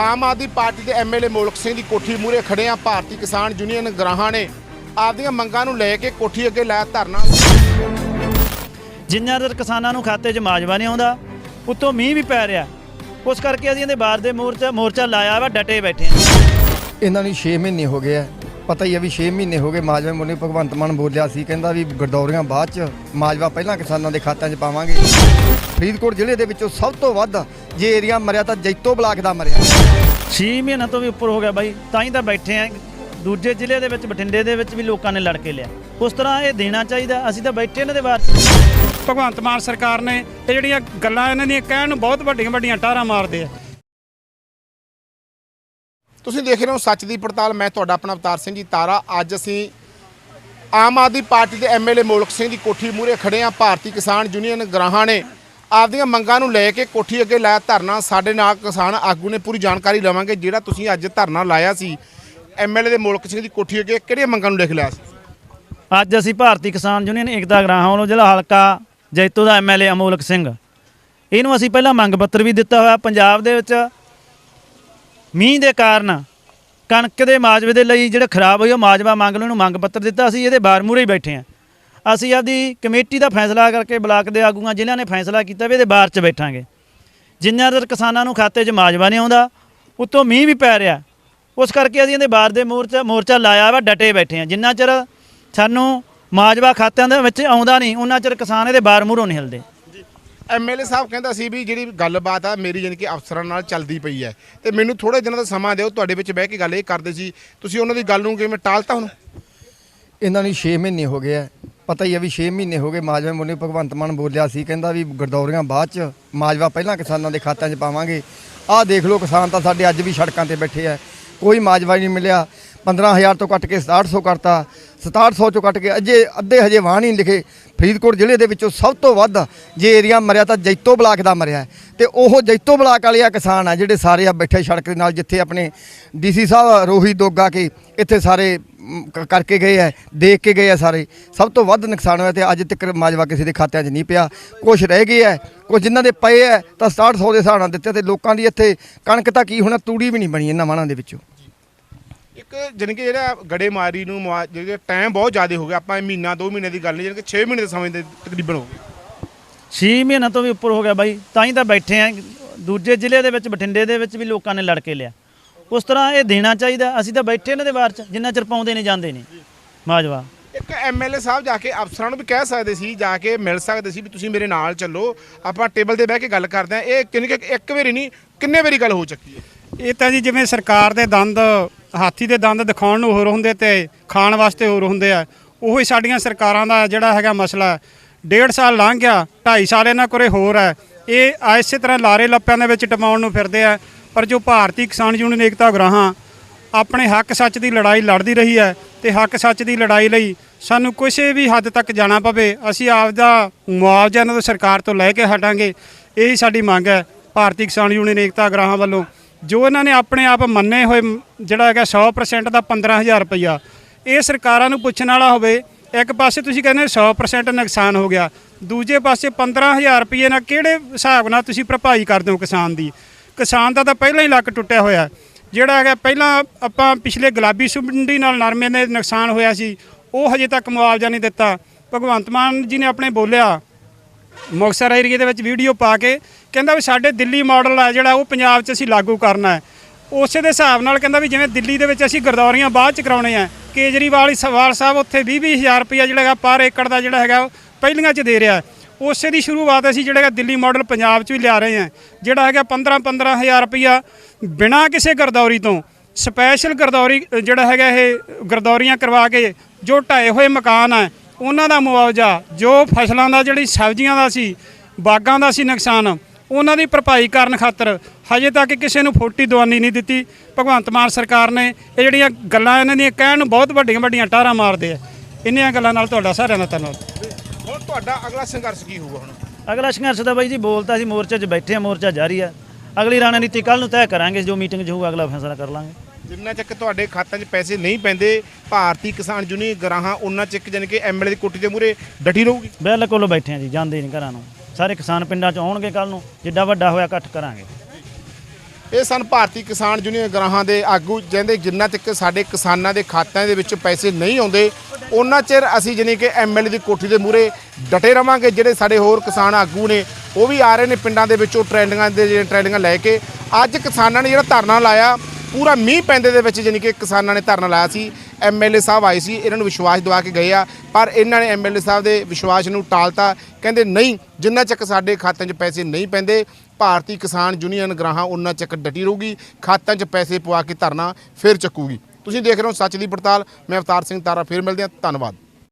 ਆਮ Aadmi party ਦੇ MLA Molak Singh ਦੀ ਕੋਠੀ ਮੂਹਰੇ ਖੜੇ ਆ ਭਾਰਤੀ ਕਿਸਾਨ ਯੂਨੀਅਨ ਗਰਾਹਾਂ ਨੇ। ਆਪਦੀਆਂ ਮੰਗਾਂ ਨੂੰ ਲੈ ਕੇ ਕੋਠੀ ਅੱਗੇ ਲਾਇਆ ਧਰਨਾ। ਜਿੰਨਾ ਚਿਰ ਕਿਸਾਨਾਂ ਨੂੰ ਖਾਤੇ 'ਚ ਮਾਜਵਾ ਨਹੀਂ ਆਉਂਦਾ ਉੱਤੋਂ ਮੀਂਹ ਵੀ ਪੈ ਰਿਹਾ। ਉਸ ਕਰਕੇ ਅਸੀਂ ਇਹਦੇ ਬਾਹਰ ਦੇ ਮੋਰਚਾ ਮੋਰਚਾ ਲਾਇਆ ਵਾ ਡਟੇ ਬੈਠੇ ਇਹਨਾਂ ਨੂੰ 6 ਮਹੀਨੇ ਹੋ ਗਏ ਆ। ਪਤਾ ਹੀ ਆ ਵੀ 6 ਮਹੀਨੇ ਹੋ ਗਏ ਮਾਜਵਾ ਮੁੰਨੇ ਭਗਵੰਤ ਮਾਨ ਬੋਲਿਆ ਸੀ ਕਹਿੰਦਾ ਵੀ ਗਰਦੌਰੀਆਂ ਬਾਅਦ ਚ ਮਾਜਵਾ ਪਹਿਲਾਂ ਕਿਸਾਨਾਂ ਦੇ ਖਾਤਿਆਂ 'ਚ ਪਾਵਾਂਗੇ। ਫਰੀਦਕੋਟ ਜ਼ਿਲ੍ਹੇ ਦੇ ਵਿੱਚੋਂ ਸਭ ਤੋਂ ਵੱਧ ਜੇ ਏਰੀਆ ਮਰਿਆ ਤਾਂ ਜੈਤੋ ਬਲਾਕ ਦਾ ਮਰਿਆ। 6 ਮਹੀਨਿਆਂ ਤੋਂ ਵੀ ਉੱਪਰ ਹੋ ਗਿਆ ਬਾਈ ਤਾਂ ਹੀ ਤਾਂ ਬੈਠੇ ਆ। ਦੂਜੇ ਜ਼ਿਲ੍ਹੇ ਦੇ ਵਿੱਚ ਬਠਿੰਡੇ ਦੇ ਵਿੱਚ ਵੀ ਲੋਕਾਂ ਨੇ ਲੜ ਕੇ ਲਿਆ। ਉਸ ਤਰ੍ਹਾਂ ਇਹ ਦੇਣਾ ਚਾਹੀਦਾ ਅਸੀਂ ਤਾਂ ਬੈਠੇ ਇਹਨਾਂ ਦੇ ਬਾਹਰ ਭਗਵੰਤ ਮਾਨ ਸਰਕਾਰ ਨੇ ਇਹ ਜਿਹੜੀਆਂ ਗੱਲਾਂ ਇਹਨਾਂ ਦੀਆਂ ਕਹਿਣ ਨੂੰ ਬਹੁਤ ਵੱਡੀਆਂ ਵੱਡੀਆਂ ਟਾਰਾਂ ਮਾਰਦੇ ਆ। ਤੁਸੀਂ ਦੇਖ ਰਹੇ ਹੋ ਸੱਚ ਦੀ ਪੜਤਾਲ ਮੈਂ ਤੁਹਾਡਾ ਆਪਣਾ ਅਵਤਾਰ ਸਿੰਘ ਜੀ ਤਾਰਾ। ਅੱਜ ਅਸੀਂ ਆਮ ਆਦਮੀ ਪਾਰਟੀ ਦੇ ਐਮਐਲਏ ਮੋਲਕ ਸਿੰਘ ਦੀ ਕੋਠੀ ਮੂਹਰੇ ਖੜੇ ਆ। ਭਾਰਤੀ ਕਿਸਾਨ ਯੂਨੀਅਨ ਗਰਾਹਾਂ ਨੇ ਆਪਦੀਆਂ ਮੰਗਾਂ ਨੂੰ ਲੈ ਕੇ ਕੋਠੀ ਅੱਗੇ ਲਾਇਆ ਧਰਨਾ, ਸਾਡੇ ਨਾਲ ਕਿਸਾਨ ਆਗੂ ਨੇ ਪੂਰੀ ਜਾਣਕਾਰੀ ਲਵਾਂਗੇ, ਜਿਹੜਾ ਤੁਸੀਂ ਅੱਜ ਧਰਨਾ ਲਾਇਆ ਸੀ ਐਮਐਲਏ ਦੇ ਮੋਲਕ ਸਿੰਘ ਦੀ ਕੋਠੀ ਅੱਗੇ ਕਿਹੜੀਆਂ ਮੰਗਾਂ ਨੂੰ ਲਿਖ ਲਿਆ ਸੀ? ਅੱਜ ਅਸੀਂ ਭਾਰਤੀ ਕਿਸਾਨ ਯੂਨੀਅਨ ਏਕਤਾ ਗਰਾਹਾਂ ਵੱਲੋਂ ਜ਼ਿਲ੍ਹਾ ਹਲਕਾ ਜੈਤੋ ਦਾ ਐਮਐਲਏ ਅਮੋਲਕ ਸਿੰਘ। ਇਹਨੂੰ ਅਸੀਂ ਪਹਿਲਾਂ ਮੰਗ ਪੱਤਰ ਵੀ ਦਿੱਤਾ ਹੋਇਆ, ਪੰਜਾਬ ਦੇ ਵਿੱਚ ਮੀਂਹ ਦੇ ਕਾਰਨ ਕਣਕ ਦੇ ਮਾਜਵੇ ਦੇ ਲਈ ਜਿਹੜਾ ਖਰਾਬ ਹੋਈ ਉਹ ਮਾਜਵਾ ਮੰਗ ਲਓ ਨੂੰ ਮੰਗ ਪੱਤਰ ਦਿੱਤਾ ਅਸੀਂ ਇਹਦੇ ਬਾਰ ਮੂਹਰੇ ਹੀ ਬੈਠੇ ਹਾਂ ਅਸੀਂ ਆਪਦੀ ਕਮੇਟੀ ਦਾ ਫੈਸਲਾ ਕਰਕੇ ਬਲਾਕ ਦੇ ਆਗੂਆਂ ਜਿਨ੍ਹਾਂ ਨੇ ਫੈਸਲਾ ਕੀਤਾ ਵੀ ਇਹਦੇ ਬਾਰ 'ਚ ਬੈਠਾਂਗੇ। ਜਿੰਨਾ ਚਿਰ ਕਿਸਾਨਾਂ ਨੂੰ ਖਾਤੇ 'ਚ ਮਾਜਵਾ ਨਹੀਂ ਆਉਂਦਾ ਉੱਤੋਂ ਮੀਂਹ ਵੀ ਪੈ ਰਿਹਾ। ਉਸ ਕਰਕੇ ਅਸੀਂ ਇਹਦੇ ਬਾਰ ਦੇ ਮੋਰਚਾ ਮੋਰਚਾ ਲਾਇਆ ਵਾ ਡਟੇ ਬੈਠੇ ਹਾਂ ਜਿੰਨਾ ਚਿਰ ਸਾਨੂੰ ਮਾਜਵਾ ਖਾਤਿਆਂ ਦੇ ਵਿੱਚ ਆਉਂਦਾ ਨਹੀਂ ਉਹਨਾਂ ਚਿਰ ਕਿਸਾਨ ਇਹਦੇ ਬਾਰ ਮੂਹਰੋਂ ਨਹੀਂ ਹਿਲਦੇ। ਐਮਐਲਏ ਸਾਹਿਬ ਕਹਿੰਦਾ ਸੀ ਵੀ ਜਿਹੜੀ ਗੱਲਬਾਤ ਆ ਮੇਰੀ ਜਾਣੀ ਕਿ ਅਫਸਰਾਂ ਨਾਲ ਚੱਲਦੀ ਪਈ ਹੈ। ਤੇ ਮੈਨੂੰ ਥੋੜੇ ਦਿਨਾਂ ਦਾ ਸਮਾਂ ਦਿਓ ਤੁਹਾਡੇ ਵਿੱਚ ਬਹਿ ਕੇ ਗੱਲ ਇਹ ਕਰਦੇ ਸੀ। ਤੁਸੀਂ ਉਹਨਾਂ ਦੀ ਗੱਲ ਨੂੰ ਕਿਵੇਂ ਟਾਲਤਾ ਹੁਣ? ਇਹਨਾਂ ਨੂੰ 6 ਮਹੀਨੇ ਹੋ ਗਏ ਆ। ਪਤਾ ਹੀ ਆ ਵੀ 6 ਮਹੀਨੇ ਹੋ ਗਏ ਮਾਜਵਾ ਮੁੰਨੇ ਭਗਵੰਤ ਮਾਨ ਬੋਲਿਆ ਸੀ, ਕਹਿੰਦਾ ਵੀ ਗਰਦੌਰੀਆਂ ਬਾਅਦ ਚ ਮਾਜਵਾ ਪਹਿਲਾਂ ਕਿਸਾਨਾਂ ਦੇ ਖਾਤਿਆਂ 'ਚ ਪਾਵਾਂਗੇ। ਆਹ ਦੇਖ ਲਓ ਕਿਸਾਨ ਤਾਂ ਸਾਡੇ ਅੱਜ ਵੀ ਸੜਕਾਂ ਤੇ ਬੈਠੇ ਆ। ਕੋਈ ਮਾਜਵਾ ਨਹੀਂ ਮਿਲਿਆ। 15000 ਤੋਂ ਕੱਟ ਕੇ 6700 ਕਰਤਾ। 6700 ਚੋਂ ਕੱਟ ਕੇ ਅਜੇ ਅੱਧੇ ਹਜੇ ਵਾਹ ਨਹੀਂ ਲਿਖੇ। ਫਰੀਦਕੋਟ ਜ਼ਿਲ੍ਹੇ ਦੇ ਵਿੱਚੋਂ ਸਭ ਤੋਂ ਵੱਧ ਜੇ ਏਰੀਆ ਮਰਿਆ ਤਾਂ ਜੈਤੋ ਬਲਾਕ ਦਾ ਮਰਿਆ ਹੈ। ਤੇ ਉਹ ਜੈਤੋ ਬਲਾਕ ਵਾਲੇ ਆ ਕਿਸਾਨ ਆ, ਜਿਹੜੇ ਸਾਰੇ ਆ ਬੈਠੇ ਸੜਕ ਦੇ ਨਾਲ ਜਿੱਥੇ ਆਪਣੇ ਡੀਸੀ ਸਾਹਿਬ ਰੋਹੀ ਦੋਗਾ ਕੇ ਇੱਥੇ ਸਾਰੇ ਕਰਕੇ ਗਏ ਆ ਦੇਖ ਕੇ ਗਏ ਆ ਸਾਰੇ। ਸਭ ਤੋਂ ਵੱਧ ਨੁਕਸਾਨ ਹੋਇਆ ਤੇ ਅੱਜ ਤੱਕ ਮਾਜਵਾ ਕਿਸੇ ਦੇ ਖਾਤਿਆਂ 'ਚ ਨਹੀਂ ਪਿਆ। ਕੁਝ ਰਹਿ ਗਏ ਆ ਕੁਝ ਜਿਨ੍ਹਾਂ ਦੇ ਪਏ ਆ ਤਾਂ 6700 ਦੇ ਹਿਸਾਬ ਨਾਲ ਦਿੱਤੇ ਤੇ ਲੋਕਾਂ ਦੀ ਇੱਥੇ ਕਣਕ ਤਾਂ ਕੀ ਹੋਣਾ ਤੂੜੀ ਵੀ ਨਹੀਂ ਬਣੀ ਇਹਨਾਂ ਮਾਣਾਂ ਦੇ ਵਿੱਚੋਂ। ਇੱਕ ਜਾਣੀ ਕਿ ਜਿਹੜਾ ਗੜੇਮਾਰੀ ਨੂੰ ਮੁਆ- ਜਿਹੜੇ ਟਾਈਮ ਬਹੁਤ ਜ਼ਿਆਦਾ ਹੋ ਗਿਆ ਆਪਾਂ ਇਹ ਮਹੀਨਾ 2 ਮਹੀਨੇ ਦੀ ਗੱਲ ਨਹੀਂ ਜਾਣੀ ਕਿ 6 ਮਹੀਨੇ ਦੇ ਸਮੇਂ ਦੇ ਤਕਰੀਬਨ ਹੋ ਗਏ। 6 ਮਹੀਨਿਆਂ ਤੋਂ ਵੀ ਉੱਪਰ ਹੋ ਗਿਆ ਬਾਈ ਤਾਂ ਹੀ ਤਾਂ ਬੈਠੇ ਆ। ਦੂਜੇ ਜ਼ਿਲ੍ਹੇ ਦੇ ਵਿੱਚ ਬਠਿੰਡੇ ਦੇ ਵਿੱਚ ਵੀ ਲੋਕਾਂ ਨੇ ਲੜ ਕੇ ਲਿਆ। ਉਸ ਤਰ੍ਹਾਂ ਇਹ ਦੇਣਾ ਚਾਹੀਦਾ ਅਸੀਂ ਤਾਂ ਬੈਠੇ ਇਹਨਾਂ ਦੇ ਬਾਹਰ 'ਚ ਜਿੰਨਾ ਚਿਰ ਪਾਉਂਦੇ ਨਹੀਂ ਜਾਂਦੇ ਨਹੀਂ। ਮਾਜਵਾ ਇੱਕ ਐਮਐਲਏ ਸਾਹਿਬ ਜਾ ਕੇ ਅਫਸਰਾਂ ਨੂੰ ਵੀ ਕਹਿ ਸਕਦੇ ਸੀ ਜਾ ਕੇ ਮਿਲ ਸਕਦੇ ਸੀ ਵੀ ਤੁਸੀਂ ਮੇਰੇ ਨਾਲ ਚੱਲੋ ਆਪਾਂ ਟੇਬਲ ਤੇ ਬਹਿ ਕੇ ਗੱਲ ਕਰਦੇ ਆ ਇਹ ਕਿੰਨੀ ਕਿ ਇੱਕ ਵਾਰੀ ਨਹੀਂ ਕਿੰਨੇ ਵਾਰੀ ਗੱਲ ਹੋ ਚੁੱਕੀ ਹੈ? ਇਹ ਤਾਂ ਜੀ ਜਿਵੇਂ ਸਰਕਾਰ ਦੇ ਦੰਦ ਹਾਥੀ ਦੇ ਦੰਦ ਦਿਖਾਉਣ ਨੂੰ ਹੋਰ ਹੁੰਦੇ ਤੇ ਖਾਣ ਵਾਸਤੇ ਹੋਰ ਹੁੰਦੇ ਆ ਉਹੀ ਸਾਡੀਆਂ ਸਰਕਾਰਾਂ ਦਾ ਜਿਹੜਾ ਹੈਗਾ ਮਸਲਾ। ਡੇਢ ਸਾਲ ਲੰਘ ਗਿਆ 2.5 ਸਾਲ ਇਹਨਾਂ ਕੋਲੇ ਹੋਰ ਹੈ। ਇਹ ਇਸੇ ਤਰ੍ਹਾਂ ਲਾਰੇ ਲੱਪਿਆਂ ਦੇ ਵਿੱਚ ਟਮਾਉਣ ਨੂੰ ਫਿਰਦੇ ਆ। ਪਰ ਜੋ ਭਾਰਤੀ ਕਿਸਾਨ ਯੂਨੀਅਨ ਏਕਤਾ ਗਰਾਹਾਂ ਆਪਣੇ ਹੱਕ ਸੱਚ ਦੀ ਲੜਾਈ ਲੜਦੀ ਰਹੀ ਹੈ ਤੇ ਹੱਕ ਸੱਚ ਦੀ ਲੜਾਈ ਲਈ ਸਾਨੂੰ ਕਿਸੇ ਵੀ ਹੱਦ ਤੱਕ ਜਾਣਾ ਪਵੇ, ਅਸੀਂ ਆਪਦਾ ਮੁਆਵਜ਼ਾ ਇਹਨਾਂ ਤੋਂ ਸਰਕਾਰ ਤੋਂ ਲੈ ਕੇ ਹਟਾਂਗੇ। ਇਹੀ ਸਾਡੀ ਮੰਗ ਹੈ ਭਾਰਤੀ ਕਿਸਾਨ ਯੂਨੀਅਨ ਏਕਤਾ ਗਰਾਹਾਂ ਵੱਲੋਂ। ਜੋ ਇਹਨਾਂ ਨੇ ਆਪਣੇ ਆਪ ਮੰਨੇ ਹੋਏ ਜਿਹੜਾ ਹੈਗਾ 100% ਦਾ 15000 ਰੁਪਈਆ, ਇਹ ਸਰਕਾਰਾਂ ਨੂੰ ਪੁੱਛਣ ਵਾਲਾ ਹੋਵੇ, ਇੱਕ ਪਾਸੇ ਤੁਸੀਂ ਕਹਿੰਦੇ 100% ਨੁਕਸਾਨ ਹੋ ਗਿਆ, ਦੂਜੇ ਪਾਸੇ 15000 ਰੁਪਏ ਨਾਲ ਕਿਹੜੇ ਹਿਸਾਬ ਨਾਲ ਤੁਸੀਂ ਭਰਪਾਈ ਕਰਦੇ ਹੋ ਕਿਸਾਨ ਦੀ? ਕਿਸਾਨ ਦਾ ਤਾਂ ਪਹਿਲਾਂ ਹੀ ਲੱਕ ਟੁੱਟਿਆ ਹੋਇਆ। ਜਿਹੜਾ ਹੈਗਾ, ਪਹਿਲਾਂ ਆਪਾਂ ਪਿਛਲੇ ਗੁਲਾਬੀ ਸੁੰਡੀ ਨਾਲ ਨਰਮੇ ਦੇ ਨੁਕਸਾਨ ਹੋਇਆ ਸੀ, ਉਹ ਹਜੇ ਤੱਕ ਮੁਆਵਜ਼ਾ ਨਹੀਂ ਦਿੱਤਾ। ਭਗਵੰਤ ਮਾਨ ਜੀ ਨੇ ਆਪਣੇ ਬੋਲਿਆ, ਮੁਕਤਸਰ ਏਰੀਏ ਦੇ ਵਿੱਚ ਵੀਡੀਓ ਪਾ ਕੇ, ਕਹਿੰਦਾ ਵੀ ਸਾਡੇ ਦਿੱਲੀ ਮਾਡਲ ਆ ਜਿਹੜਾ, ਉਹ ਪੰਜਾਬ 'ਚ ਅਸੀਂ ਲਾਗੂ ਕਰਨਾ ਹੈ। ਉਸੇ ਦੇ ਹਿਸਾਬ ਨਾਲ ਕਹਿੰਦਾ ਵੀ ਜਿਵੇਂ ਦਿੱਲੀ ਦੇ ਵਿੱਚ ਅਸੀਂ ਗਰਦੌਰੀਆਂ ਬਾਅਦ 'ਚ ਕਰਾਉਣੇ ਆ, ਕੇਜਰੀਵਾਲ, ਸਵਾਲ ਸਾਹਿਬ ਉੱਥੇ 20 ਹਜ਼ਾਰ ਰੁਪਇਆ ਜਿਹੜਾ ਹੈਗਾ, ਪਰ ਏਕੜ ਦਾ ਜਿਹੜਾ ਹੈਗਾ, ਉਹ ਪਹਿਲੀਆਂ 'ਚ ਦੇ ਰਿਹਾ। ਉਸੇ ਦੀ ਸ਼ੁਰੂਆਤ ਅਸੀਂ ਜਿਹੜਾ ਹੈਗਾ ਦਿੱਲੀ ਮਾਡਲ ਪੰਜਾਬ 'ਚ ਵੀ ਲਿਆ ਰਹੇ ਹਾਂ। ਜਿਹੜਾ ਹੈਗਾ 15 15000 ਰੁਪਇਆ ਬਿਨਾਂ ਕਿਸੇ ਗਰਦੌਰੀ ਤੋਂ ਸਪੈਸ਼ਲ ਗਰਦੌਰੀ ਜਿਹੜਾ ਹੈਗਾ ਇਹ ਗਰਦੌਰੀਆਂ ਕਰਵਾ ਕੇ ਜੋ ਢਾਏ ਹੋਏ ਮਕਾਨ ਹੈ ਉਹਨਾਂ ਦਾ ਮੁਆਵਜ਼ਾ, ਜੋ ਫਸਲਾਂ ਦਾ, ਜਿਹੜੀ ਸਬਜ਼ੀਆਂ ਦਾ ਸੀ, ਬਾਗਾਂ ਦਾ ਸੀ ਨੁਕਸਾਨ, ਉਹਨਾਂ ਦੀ ਭਰਪਾਈ ਕਰਨ ਖਾਤਰ ਹਜੇ ਤੱਕ ਕਿਸੇ ਨੂੰ ਫੋਟੀ ਦਵਾਨੀ ਨਹੀਂ ਦਿੱਤੀ। ਭਗਵੰਤ ਮਾਨ ਸਰਕਾਰ ਨੇ ਇਹ ਜਿਹੜੀਆਂ ਗੱਲਾਂ ਇਹਨਾਂ ਦੀਆਂ ਕਹਿਣ ਨੂੰ ਬਹੁਤ ਵੱਡੀਆਂ ਵੱਡੀਆਂ ਟਾਰਾਂ ਮਾਰਦੇ ਆ। ਇੰਨੀਆਂ ਗੱਲਾਂ ਨਾਲ ਤੁਹਾਡਾ ਸਾਰਿਆਂ ਦਾ ਧੰਨਵਾਦ। ਤੁਹਾਡਾ ਅਗਲਾ ਸੰਘਰਸ਼ ਕੀ ਹੋਊਗਾ ਹੁਣ? ਅਗਲਾ ਸੰਘਰਸ਼ ਦਾ ਬਾਈ ਜੀ ਬੋਲਤਾ ਸੀ ਮੋਰਚੇ 'ਚ ਬੈਠੇ ਆ ਮੋਰਚਾ ਜਾਰੀ ਆ। ਅਗਲੀ ਰਣਨੀਤੀ ਕੱਲ ਨੂੰ ਤੈਅ ਕਰਾਂਗੇ ਜੋ ਮੀਟਿੰਗ 'ਚ ਹੋਊਗਾ ਅਗਲਾ ਫੈਸਲਾ ਕਰ ਲਾਂਗੇ। ਜਿੰਨਾ ਚੱਕ ਤੁਹਾਡੇ ਖਾਤਿਆਂ 'ਚ ਪੈਸੇ ਨਹੀਂ ਪੈਂਦੇ ਭਾਰਤੀ ਕਿਸਾਨ ਯੂਨੀਅਨ ਗਰਾਹਾਂ ਉਹਨਾਂ ਚੱਕ ਜਾਣੀ ਕਿ ਐਮਐਲਏ ਦੀ ਕੋਠੀ ਦੇ ਮੂਹਰੇ ਡਟੀ ਰਹੂਗੀ। ਬਿਲਕੁਲ ਬੈਠੇ ਆ ਜੀ ਜਾਂਦੇ ਨਹੀਂ ਘਰਾਂ ਨੂੰ। ਸਾਰੇ ਕਿਸਾਨ ਪਿੰਡਾਂ 'ਚ ਆਉਣਗੇ ਕੱਲ ਨੂੰ ਜਿੱਡਾ ਵੱਡਾ ਹੋਇਆ ਇਕੱਠ ਕਰਾਂਗੇ। ਇਹ ਸਨ ਭਾਰਤੀ ਕਿਸਾਨ ਯੂਨੀਅਨ ਗਰਾਹਾਂ ਦੇ ਆਗੂ ਜਿਹਦੇ ਜਿੰਨਾ ਤੱਕ ਸਾਡੇ ਕਿਸਾਨਾਂ ਦੇ ਖਾਤਿਆਂ ਦੇ ਵਿੱਚ ਪੈਸੇ ਨਹੀਂ ਆਉਂਦੇ ਉਹਨਾਂ ਚਿਰ ਅਸੀਂ ਜਾਣੀ ਕਿ ਐਮਐਲਏ ਦੀ ਕੋਠੀ ਦੇ ਮੂਹਰੇ ਡਟੇ ਰਵਾਂਗੇ, ਜਿਹੜੇ ਸਾਡੇ ਹੋਰ ਕਿਸਾਨ ਆਗੂ ਨੇ, ਉਹ ਵੀ ਆ ਰਹੇ ਨੇ ਪਿੰਡਾਂ ਦੇ ਵਿੱਚੋਂ ਟ੍ਰੈਂਡਿੰਗਾਂ ਦੇ ਜਿਹੜੇ ਟ੍ਰੈਂਡਿੰਗਾਂ ਲੈ ਕੇ। ਅੱਜ ਕਿਸਾਨਾਂ ਨੇ ਜਿਹੜਾ ਧਰਨਾ ਲਾਇਆ, ਪੂਰਾ ਮੀਂਹ ਪੈਂਦੇ ਦੇ ਵਿੱਚ ਜਾਣੀ ਕਿ ਕਿਸਾਨਾਂ ਨੇ ਧਰਨਾ ਲਾਇਆ ਸੀ। ਐਮਐਲਏ ਸਾਹਿਬ ਆਏ ਸੀ, ਇਹਨਾਂ ਨੂੰ ਵਿਸ਼ਵਾਸ ਦਿਵਾ ਕੇ ਗਏ ਆ, ਪਰ ਇਹਨਾਂ ਨੇ ਐਮਐਲਏ ਸਾਹਿਬ ਦੇ ਵਿਸ਼ਵਾਸ ਨੂੰ ਟਾਲਤਾ, ਕਹਿੰਦੇ ਨਹੀਂ, ਜਿੰਨਾ ਚੱਕ ਸਾਡੇ ਖਾਤਿਆਂ 'ਚ ਪੈਸੇ ਨਹੀਂ ਪੈਂਦੇ, ਭਾਰਤੀ ਕਿਸਾਨ ਯੂਨੀਅਨ ਗਰਾਹਾਂ ਉਹਨਾਂ ਚੱਕ ਡਟੀ ਰਹੂਗੀ, ਖਾਤਿਆਂ 'ਚ ਪੈਸੇ ਪਵਾ ਕੇ ਧਰਨਾ ਫਿਰ ਚੱਕੂਗੀ। ਤੁਸੀਂ ਦੇਖ ਰਹੇ ਹੋ ਸੱਚ ਦੀ ਪੜਤਾਲ। ਮੈਂ ਅਵਤਾਰ ਸਿੰਘ ਤਾਰਾ, ਫਿਰ ਮਿਲਦੇ ਹਾਂ। ਧੰਨਵਾਦ।